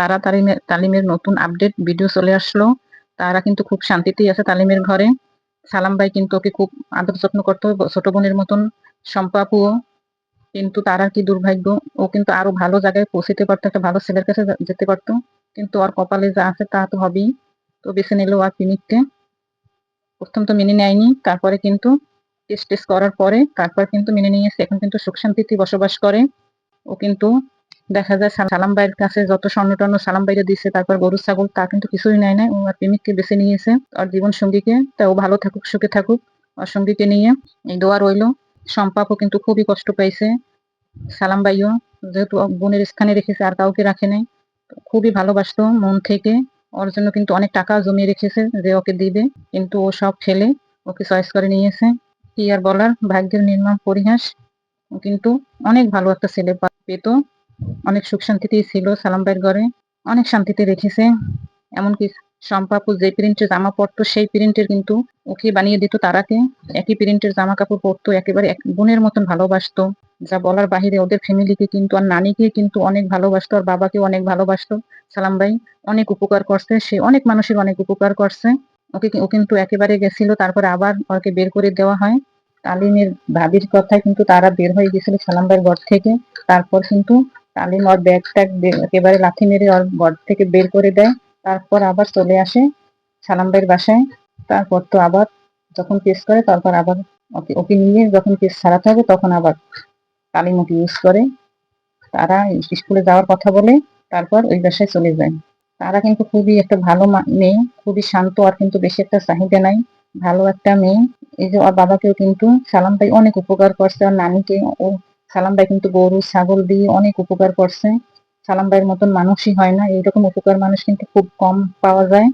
তারা তালিমের তালিমের নতুন update video চলে আসলো। তারা কিন্তু খুব শান্তিতেই আছে তালিমের ঘরে। সালাম ভাই কিন্তু ওকে খুব আদর যত্ন করতো ছোট বোনের মতন সম্পাপুও কিন্তু তারা কি দুর্ভাগ্য। ও কিন্তু আরও ভালো জায়গায় পৌঁছতে পারতো, একটা ভালো ছেলের কাছে যেতে পারতো। কিন্তু ওর কপালে যা আছে তা তো হবেই। তো বেছে নিল আর পিনিককে। প্রথম তো মেনে নেয়নি। তারপরে কিন্তু টেস্ট টেস্ট করার পরে তারপর কিন্তু মেনে নিয়েছে। এখন কিন্তু সুখ শান্তিতে বসবাস করে। ও কিন্তু দেখা যায় সালাম ভাইয়ের কাছে যত স্বর্ণ টর্ণ সালাম বাইরে দিচ্ছে তারপর গরু, ছাগল, তা কিন্তু কিছুই নেয় না ও আর প্রেমিককে বেছে নিয়েছে আর জীবন সঙ্গীকে। তা ও ভালো থাকুক, সুখে থাকুক। আর সঙ্গীকে নিয়ে এই দোয়া রইল। সম্পাপও কিন্তু খুবই কষ্ট পাইছে। সালাম ভাইও যেহেতু বোনের স্থানে রেখেছে আর কাউকে রাখে নাই, খুবই ভালোবাসতো মন থেকে। ওর জন্য কিন্তু অনেক টাকা জমিয়ে রেখেছে যে ওকে দিবে। কিন্তু ও সব ফেলে ওকে চয়েস করে নিয়েছে। কি আর বলার, ভাগ্যের নির্মাণ পরিহাস। কিন্তু অনেক ভালো একটা ছেলে পেত। অনেক সুখ শান্তিতেই ছিল সালাম ভাইয়ের ঘরে। অনেক শান্তিতে রেখেছে। এমনকি সম্পাপু যে প্রিন্টের জামা পরতো, সেই প্রিন্টের কিন্তু ওকে বানিয়ে দিত তারাকে। একই প্রিন্টের জামা কাপড় পরতো, একেবারে এক বোনের মতন ভালোবাসতো। যা বলার বাহিরে ওদের ফ্যামিলিকে কিন্তু আর নানিকে কিন্তু অনেক ভালোবাসতো, আর বাবাকেও অনেক ভালোবাসতো। সালাম ভাই অনেক উপকার করছে, সে অনেক মানুষের অনেক উপকার করছে। ওকে ও কিন্তু একেবারে গেছিল, তারপরে আবার ওকে বের করে দেওয়া হয়। তালিমের ভাবির কথায় কিন্তু তারা বের হয়ে গেছিল সালাম ভাইয়ের ঘর থেকে। তারপর কিন্তু তালিম ওর ব্যাগ ট্যাগ একেবারে লাথি মেরে ওর ঘর থেকে বের করে দেয়। তারপর আবার চলে আসে সালাম ভাইয়ের বাসায়। তারপর তো আবার যখন কেস করে, তারপর আবার ওকে ওকে নিয়ে যখন কেস ছাড়াতে হবে, তখন আবার তালিম ওকে ইউজ করে। তারা স্কুলে যাওয়ার কথা বলে, তারপর ওই বাসায় চলে যায়। তারা কিন্তু খুবই একটা ভালো মেয়ে, খুবই শান্ত, আর কিন্তু বেশি একটা চাহিদা নাই। ভালো একটা মেয়ে। এই যে ওর বাবাকেও কিন্তু সালাম ভাই অনেক উপকার করছে আর নানিকে ও সালাম ভাই কিন্তু গরু, ছাগল দিয়ে অনেক উপকার করছে। সালাম ভাইয়ের মতন মানুষই হয় না। এইরকম উপকার মানুষ কিন্তু খুব কম পাওয়া যায়।